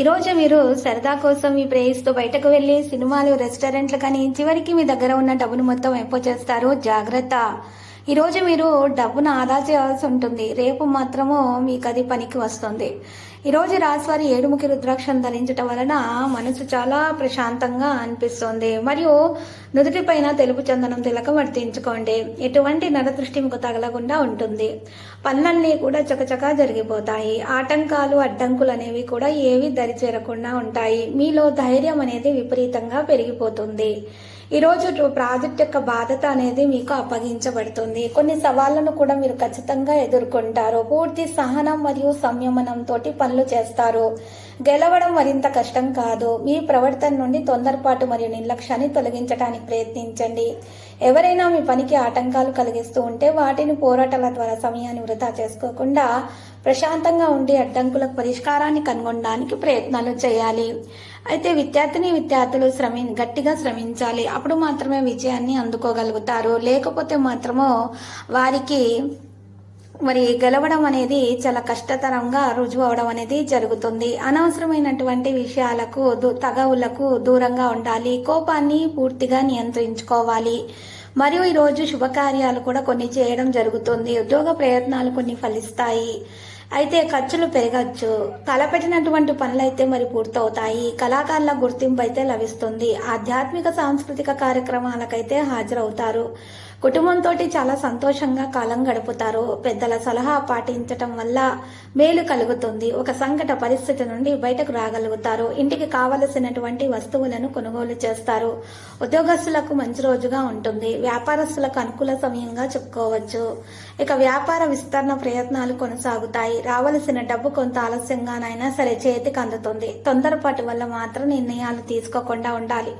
ఈరోజు మీరు సరదా కోసం మీ ప్రేయస్తో బయటకు వెళ్ళి సినిమాలు రెస్టారెంట్లు కానీ చివరికి మీ దగ్గర ఉన్న డబ్బును మొత్తం ఎప్పో చేస్తారు. జాగ్రత్త. ఈరోజు మీరు డబ్బును ఆదా చేయాల్సి ఉంటుంది. రేపు మాత్రము మీకు అది పనికి వస్తుంది. ఈరోజు రాశివారి ఏడుముఖి రుద్రాక్షం ధరించటం వలన మనసు చాలా ప్రశాంతంగా అనిపిస్తుంది. మరియు నుదుటిపైన తెలుపు చందనం తిలక వర్తించుకోండి. ఎటువంటి నరదృష్టి మీకు తగలకుండా ఉంటుంది. పనులన్నీ కూడా చకచకా జరిగిపోతాయి. ఆటంకాలు అడ్డంకులు అనేవి కూడా ఏవి దరి చేరకుండా ఉంటాయి. మీలో ధైర్యం అనేది విపరీతంగా పెరిగిపోతుంది. ఈరోజు ప్రాజెక్ట్ యొక్క బాధ్యత అనేది మీకు అప్పగించబడుతుంది. కొన్ని సవాళ్ళను కూడా మీరు ఖచ్చితంగా ఎదుర్కొంటారు. పూర్తి సహనం మరియు సంయమనంతో పనులు చేస్తారు. గెలవడం మరింత కష్టం కాదు. మీ ప్రవర్తన నుండి తొందరపాటు మరియు నిర్లక్ష్యాన్ని తొలగించడానికి ప్రయత్నించండి. ఎవరైనా మీ పనికి ఆటంకాలు కలిగిస్తూ ఉంటే వాటిని పోరాటాల ద్వారా సమయాన్ని వృధా చేసుకోకుండా ప్రశాంతంగా ఉండి అడ్డంకులకు పరిష్కారాన్ని కనుగొనడానికి ప్రయత్నాలు చేయాలి. అయితే విద్యార్థిని విద్యార్థులు శ్రమి గట్టిగా శ్రమించాలి. అప్పుడు మాత్రమే విజయాన్ని అందుకోగలుగుతారు. లేకపోతే మాత్రము వారికి మరి గెలవడం అనేది చాలా కష్టతరంగా రుజువు అవడం అనేది జరుగుతుంది. అనవసరమైనటువంటి విషయాలకు తగవులకు దూరంగా ఉండాలి. కోపాన్ని పూర్తిగా నియంత్రించుకోవాలి. మరియు ఈరోజు శుభకార్యాలు కూడా కొన్ని చేయడం జరుగుతుంది. ఉద్యోగ ప్రయత్నాలు కొన్ని ఫలిస్తాయి. అయితే ఖర్చులు పెరగచ్చు. తలపెట్టినటువంటి పనులైతే మరి పూర్తవుతాయి. కళాకారుల గుర్తింపు అయితే లభిస్తుంది. ఆధ్యాత్మిక సాంస్కృతిక కార్యక్రమాలకైతే హాజరవుతారు. కుటుంబంతో చాలా సంతోషంగా కాలం గడుపుతారు. పెద్దల సలహా పాటించటం వల్ల మేలు కలుగుతుంది. ఒక సంకట పరిస్థితి నుండి బయటకు రాగలుగుతారు. ఇంటికి కావలసినటువంటి వస్తువులను కొనుగోలు చేస్తారు. ఉద్యోగస్తులకు మంచి రోజుగా ఉంటుంది. వ్యాపారస్తులకు అనుకూల సమయంగా చెప్పుకోవచ్చు. ఇక వ్యాపార విస్తరణ ప్రయత్నాలు కొనసాగుతాయి. రావలసిన డబ్బు కొంత ఆలస్యంగానైనా సరే చేతికి అందుతుంది. తొందరపాటు వల్ల మాత్రం నిర్ణయాలు తీసుకోకుండా ఉండాలి.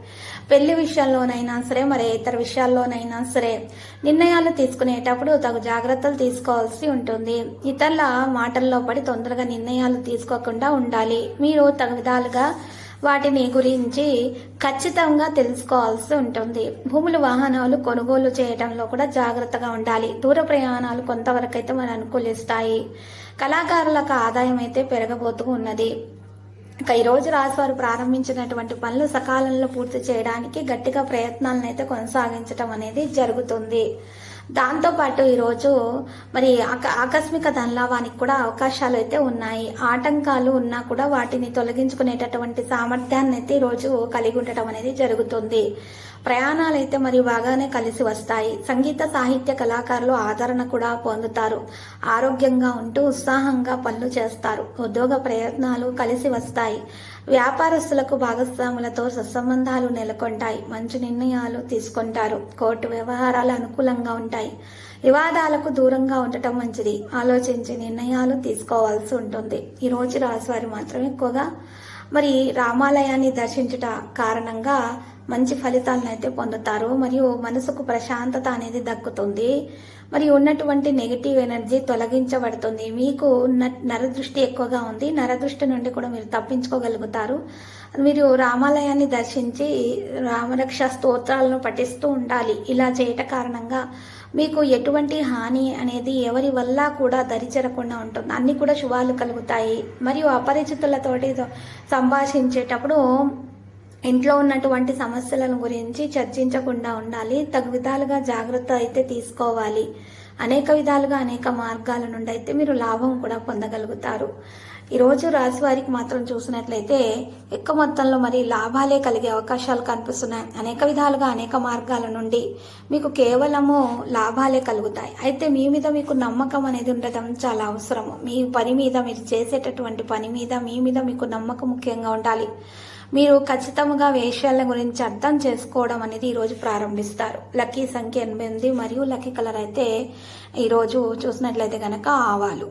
పెళ్ళి విషయంలోనైనా సరే మరి ఇతర విషయాల్లోనైనా సరే నిర్ణయాలు తీసుకునేటప్పుడు తగు జాగ్రత్తలు తీసుకోవాల్సి ఉంటుంది. ఇతరుల మాటల్లో పడి తొందరగా నిర్ణయాలు తీసుకోకుండా ఉండాలి. మీరు తగు విధాలుగా వాటిని గురించి ఖచ్చితంగా తెలుసుకోవాల్సి ఉంటుంది. భూములు వాహనాలు కొనుగోలు చేయడంలో కూడా జాగ్రత్తగా ఉండాలి. దూర ప్రయాణాలు కొంతవరకైతే మనం అనుకూలిస్తాయి. కళాకారులకు ఆదాయం అయితే పెరగబోతూ ఉన్నది. ఇక ఈరోజు రాజువారు ప్రారంభించినటువంటి పనులు సకాలంలో పూర్తి చేయడానికి గట్టిగా ప్రయత్నాలను అయితే కొనసాగించడం అనేది జరుగుతుంది. దాంతోపాటు ఈరోజు మరి ఆకస్మిక ధనలాభానికి కూడా అవకాశాలు అయితే ఉన్నాయి. ఆటంకాలు ఉన్నా కూడా వాటిని తొలగించుకునేటటువంటి సామర్థ్యాన్ని అయితే ఈరోజు కలిగి ఉండటం అనేది జరుగుతుంది. ప్రయాణాలు అయితే మరి బాగానే కలిసి వస్తాయి. సంగీత సాహిత్య కళాకారులు ఆదరణ కూడా పొందుతారు. ఆరోగ్యంగా ఉంటూ ఉత్సాహంగా పనులు చేస్తారు. ఉద్యోగ ప్రయత్నాలు కలిసి వస్తాయి. వ్యాపారస్తులకు భాగస్వాములతో సత్సంబంధాలు నెలకొంటాయి. మంచి నిర్ణయాలు తీసుకుంటారు. కోర్టు వ్యవహారాలు అనుకూలంగా ఉంటాయి. వివాదాలకు దూరంగా ఉండటం మంచిది. ఆలోచించి నిర్ణయాలు తీసుకోవాల్సి ఉంటుంది. ఈ రోజు రాశివారి మాత్రం ఎక్కువగా మరి రామాలయాన్ని దర్శించుట కారణంగా మంచి ఫలితాలను అయితే పొందుతారు. మరియు మనసుకు ప్రశాంతత అనేది దక్కుతుంది. మరి ఉన్నటువంటి నెగిటివ్ ఎనర్జీ తొలగించబడుతుంది. మీకు నరదృష్టి ఎక్కువగా ఉంది. నరదృష్టి నుండి కూడా మీరు తప్పించుకోగలుగుతారు. మీరు రామాలయాన్ని దర్శించి రామరక్ష స్తోత్రాలను పఠిస్తూ ఉండాలి. ఇలా చేయట కారణంగా మీకు ఎటువంటి హాని అనేది ఎవరి వల్ల కూడా దరిచేరకుండా ఉంటుంది. అన్ని కూడా శుభాలు కలుగుతాయి. మరియు అపరిచితులతోటి సంభాషించేటప్పుడు ఇంట్లో ఉన్నటువంటి సమస్యలను గురించి చర్చించకుండా ఉండాలి తగు విధాలుగా జాగ్రత్త అయితే తీసుకోవాలి. అనేక విధాలుగా అనేక మార్గాల నుండి అయితే మీరు లాభం కూడా పొందగలుగుతారు. ఈరోజు రాశి వారికి మాత్రం చూసినట్లయితే ఎక్కువ మొత్తంలో మరి లాభాలే కలిగే అవకాశాలు కనిపిస్తున్నాయి. అనేక విధాలుగా అనేక మార్గాల నుండి మీకు కేవలము లాభాలే కలుగుతాయి. అయితే మీ మీద మీకు నమ్మకం అనేది ఉండటం చాలా అవసరము మీ పని మీద మీరు చేసేటటువంటి పని మీద మీ మీద మీకు నమ్మకం ముఖ్యంగా ఉండాలి. మీరు ఖచ్చితంగా వేషాల గురించి అర్థం చేసుకోవడం అనేది ఈరోజు ప్రారంభిస్తారు. లక్కీ సంఖ్య ఎనిమిది మరియు లక్కీ కలర్ అయితే ఈరోజు చూసినట్లయితే కనుక ఆవాలు.